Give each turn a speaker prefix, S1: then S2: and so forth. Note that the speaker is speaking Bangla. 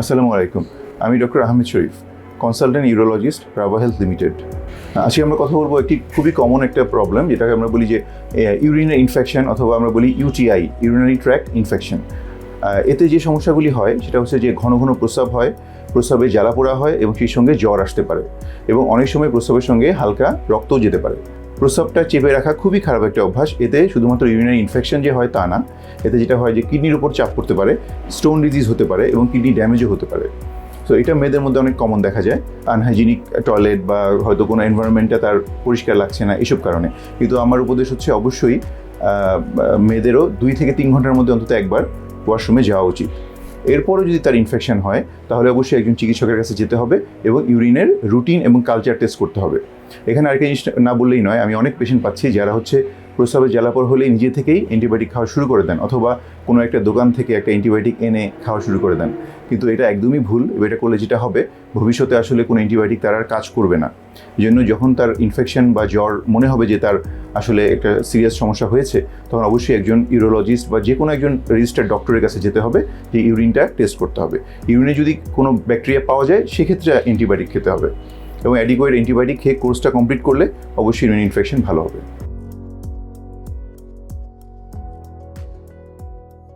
S1: আসসালামু আলাইকুম। আমি doctor Ahmed Sharif consultant urologist Raba health limited আজকে আমরা কথা বলব একটি খুবই কমন একটা প্রবলেম যেটাকে আমরা বলি যে ইউরিনের ইনফেকশন অথবা আমরা বলি ইউটিআই ইউরিনারি ট্র্যাক ইনফেকশন এতে যে সমস্যাগুলি হয়, সেটা হচ্ছে যে ঘন ঘন প্রস্রাব হয়, প্রস্রাবে জ্বালা পোড়া হয় এবং সেই সঙ্গে জ্বর আসতে পারে। এবং অনেক সময় প্রস্রাবের সঙ্গে হালকা রক্তও যেতে পারে। প্রস্রাবটা চেপে রাখা খুবই খারাপ একটা অভ্যাস। এতে শুধুমাত্র ইউরিনারি ইনফেকশন যে হয় তা না, এতে যেটা হয় যে কিডনির উপর চাপ পড়তে পারে স্টোন ডিজিজ হতে পারে এবং কিডনি ড্যামেজও হতে পারে। সো এটা মেয়েদের মধ্যে অনেক কমন দেখা যায়। আনহাইজিনিক টয়লেট বা হয়তো কোনো এনভায়রনমেন্টটা তার পরিষ্কার লাগছে না এসব কারণে। কিন্তু আমার উপদেশ হচ্ছে অবশ্যই মেয়েদেরও দুই থেকে তিন ঘণ্টার মধ্যে অন্তত একবার ওয়াশরুমে যাওয়া উচিত। এরপরও যদি তার ইনফেকশন হয়, তাহলে অবশ্যই একজন চিকিৎসকের কাছে যেতে হবে এবং ইউরিনের রুটিন এবং কালচার টেস্ট করতে হবে। এখানে আরেকটা জিনিস না বললেই নয়, আমি অনেক পেশেন্ট পাচ্ছি যারা হচ্ছে প্রস্রাবের জ্বালাপর হলেই নিজে থেকেই অ্যান্টিবায়োটিক খাওয়া শুরু করে দেন অথবা কোনো একটা দোকান থেকে একটা অ্যান্টিবায়োটিক এনে খাওয়া শুরু করে দেন। কিন্তু এটা একদমই ভুল এটা করলে যেটা হবে, ভবিষ্যতে আসলে কোনো অ্যান্টিবায়োটিক তার আর কাজ করবে না। জন্য যখন তার ইনফেকশন বা জ্বর মনে হবে যে তার আসলে একটা সিরিয়াস সমস্যা হয়েছে, তখন অবশ্যই একজন ইউরোলজিস্ট বা যে কোনো একজন রেজিস্টার্ড ডক্টরের কাছে যেতে হবে, যে ইউরিনটা টেস্ট করতে হবে। ইউরিনে যদি কোনো ব্যাকটেরিয়া পাওয়া যায়, সেক্ষেত্রে অ্যান্টিবায়োটিক খেতে হবে এবং অ্যাডিকোয়েড অ্যান্টিবায়োটিক খেয়ে কোর্সটা কমপ্লিট করলে অবশ্যই ইউরিন ইনফেকশন ভালো হবে।